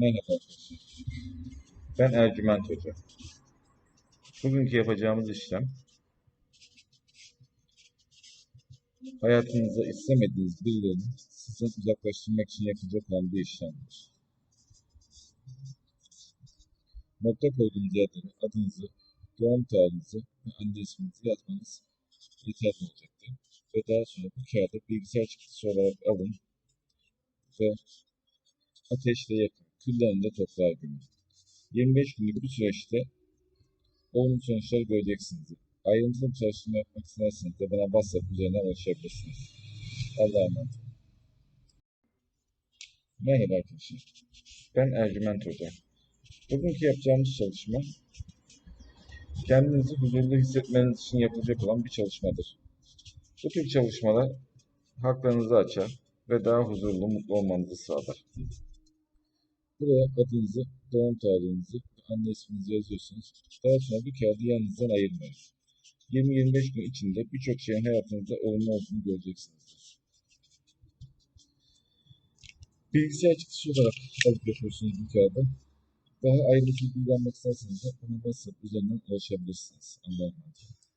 Merhaba. Ben Ercüment Hoca. Bugünkü yapacağımız işlem hayatınızda istemediğiniz birilerini sizden uzaklaştırmak için yapılacak olan bir işlemdir. Nokta koyduğunuz yerlere adınızı, doğum tarihinizi ve anne isminizi yazmanız yeterli olacaktır. Ve daha sonra bu kağıdı bilgisayar çıktısı olarak alın ve ateşle yakın, küllerini de toprağa gömün. 25 günlük bir süreçte olumlu sonuçlar göreceksiniz. Ayrıntılı bir çalışma yapmak isterseniz de bana WhatsApp üzerinden ulaşabilirsiniz. Allah'a emanet olun. Merhaba arkadaşlar. Ben Ercüment Hoca. Bugünkü yapacağımız çalışma kendinizi huzurlu hissetmeniz için yapılacak olan bir çalışmadır. Bu tür çalışmalar haklarınızı açar ve daha huzurlu, mutlu olmanızı sağlar. Buraya adınızı, doğum tarihinizi anne isminizi yazıyorsunuz. Daha sonra bu kağıdı yanınızdan ayırmayın. 20-25 gün içinde birçok şeyin hayatınızda olumlu olduğunu göreceksinizdir. Bilgisayar çıktısı olarak alıp yapıyorsunuz bu kağıdı. Daha ayrıntılı bilgi almak isterseniz de bana WhatsApp üzerinden ulaşabilirsiniz. Allah'a emanet.